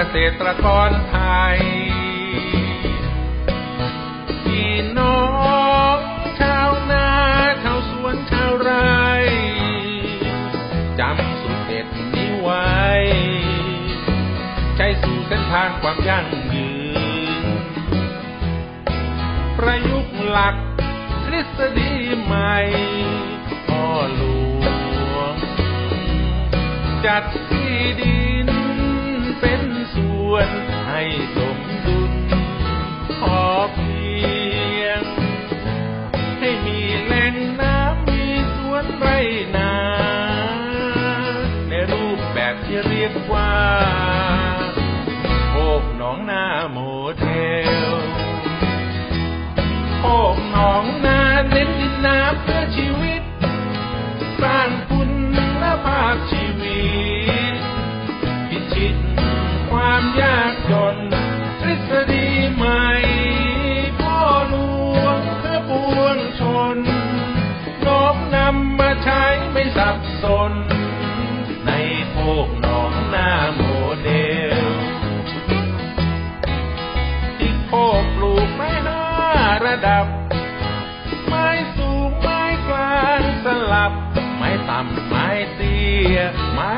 เกษตรกรไทยพี่น้องชาวนาชาวสวนชาวไร่จำสุดเด็ดนี้ไว้ ใช้สู่เส้นทางความยั่งยืน ประยุกต์หลักทฤษฎีใหม่พ่อหลวง จัดที่ดินเป็น ส่วนให้สมดุลพอเพียง ให้มีแหล่งน้ำมีสวนไรนา ในรูปแบบที่เรียกว่าโอบหนองนา ใช้ไม่สับสน ในโพกหนองหน้าโมเดลที่โคกปลูกไม้ห้าระดับ ไม้สูงไม้กลางสลับ ไม้ต่ำไม้เตี้ยไม้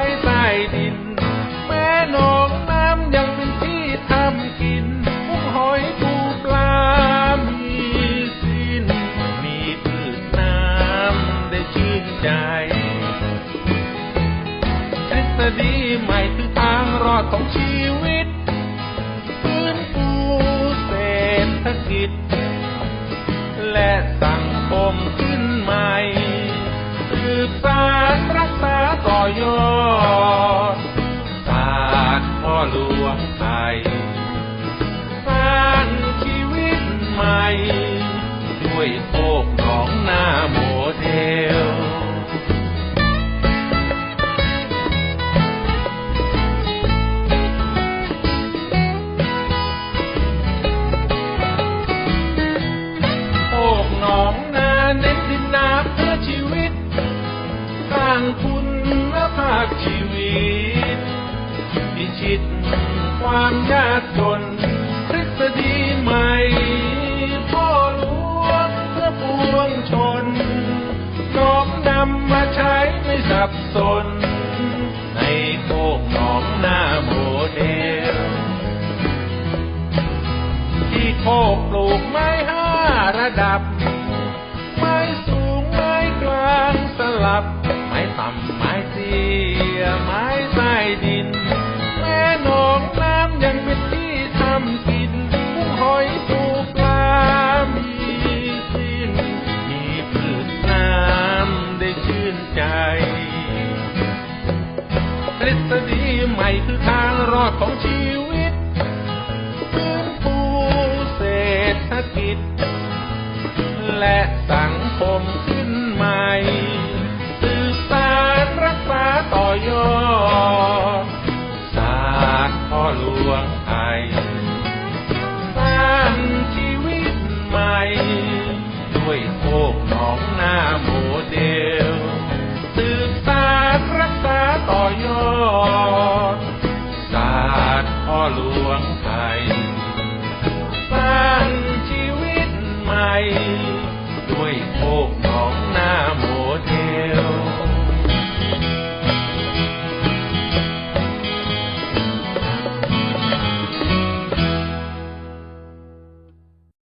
ีใหม่คือทางรอดของชีวิตฟื้นฟูเศรษฐกิจ และสังคมขึ้นใหม่สืบสารรักษาต่อยอดศาสตร์พ่อหลวงไทยสร้างชีวิตใหม่ด้วยางคุณภาพชีวิตพิชิตความยากจนทฤษฎีใหม่พ่อหลวงเพื่อปวงชนน้อมนำมาใช้ไม่สับสน ในโคกหนองหน้าโมเดล ที่โคกปลูกไม้ห้าระดับ ดิน แม่หนองน้ำยังเป็นที่ทำกินกุ้งหอยปูปลา มีสิ้น มีพืชน้ำได้ชื่นใจทฤษฎีใหม่คือทางรอดของชีวิตฟื้นฟูเศรษฐกิจ และสังคมขึ้นใหม่ ส